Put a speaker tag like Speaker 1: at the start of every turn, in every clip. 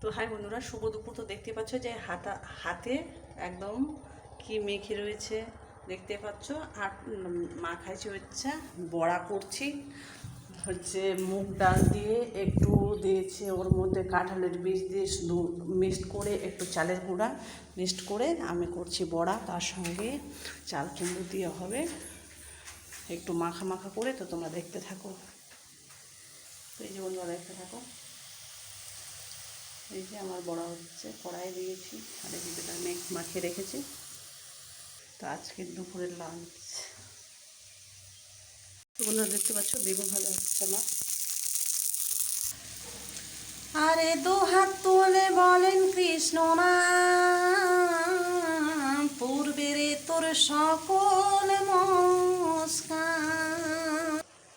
Speaker 1: তো হাই বন্ধুরা, শুভ দুপুর। তো দেখতে পাচ্ছ যে হাতা হাতে একদম কি মেখে রয়েছে, দেখতে পাচ্ছ। আর মা খাইছে হচ্ছে বড়া করছি। হচ্ছে মুগ ডাল দিয়ে একটু দিয়েছে ওর মধ্যে কাঁঠালের বীজ দিয়ে মিক্সড করে একটু চালের গুঁড়া মিক্সড করে আমি করছি বড়া। তার সঙ্গে চাল কুমড়ো দিয়ে হবে একটু মাখা মাখা করে। তো তোমরা দেখতে থাকো। এই যে বন্ধুরা, দেখতে থাকো। এই যে আমার বড়া হচ্ছে কড়াই দিয়েছি, আর যে মেঘ মাখিয়ে রেখেছি। তো আজকে দুপুরের লাঞ্চ তো বন্ধুরা, দেখতে পাচ্ছ, বেগুন ভালো হচ্ছে আমার। আরে দু হাত তুলে বলেন কৃষ্ণ নাম পূর্বেরে তোর সকল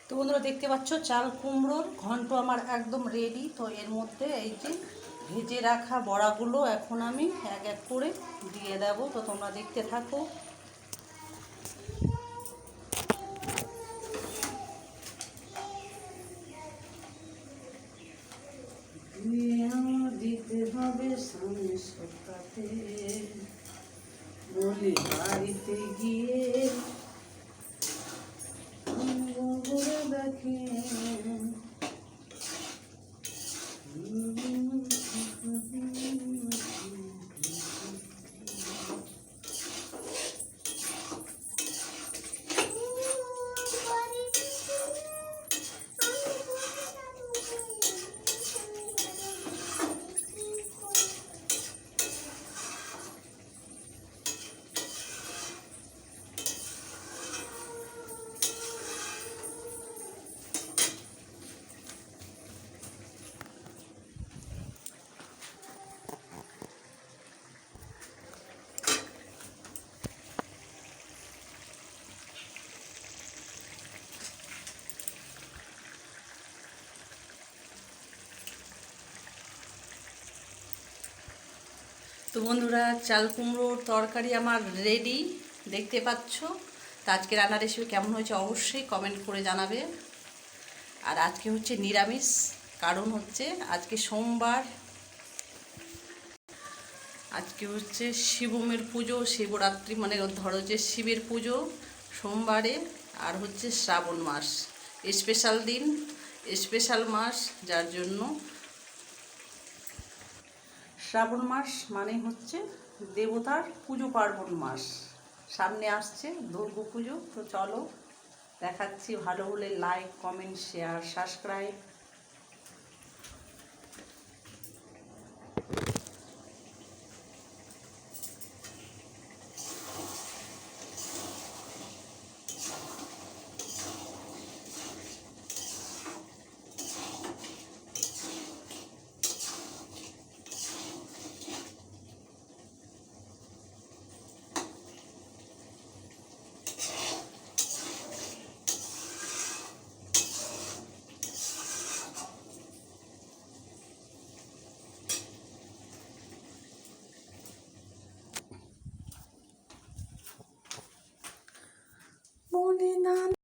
Speaker 1: তো বন্ধুরা, দেখতে পাচ্ছ, চাল কুমড়োর ঘন্ট আমার একদম রেডি তো এর মধ্যে এই যে ভেজে রাখা বড়াগুলো এখন আমি এক এক করে দিয়ে দেব। তো তোমরা দেখতে থাকো। দিতে হবে সামনে সপ্তাহে। বলি বাড়িতে গিয়ে তো বন্ধুরা, চাল কুমড়োর তরকারি আমার রেডি দেখতে পাচ্ছ। তো আজকে রান্নার রেসিপি কেমন হয়েছে অবশ্যই কমেন্ট করে জানাবে। আর আজকে হচ্ছে নিরামিষ, কারণ হচ্ছে আজকে সোমবার। আজকে হচ্ছে শিবমের পুজো, শিবরাত্রি মানে ধরো যে শিবের পুজো সোমবারে, আর হচ্ছে শ্রাবণ মাস। স্পেশাল দিন স্পেশাল মাস, যার জন্য শ্রাবণ মাস মানে হচ্ছে দেবতার পুজো পার্বণ মাস। সামনে আসছে দুর্গা পুজো, তো চলো দেখাচ্ছি ভালো হলে লাইক কমেন্ট শেয়ার সাবস্ক্রাইব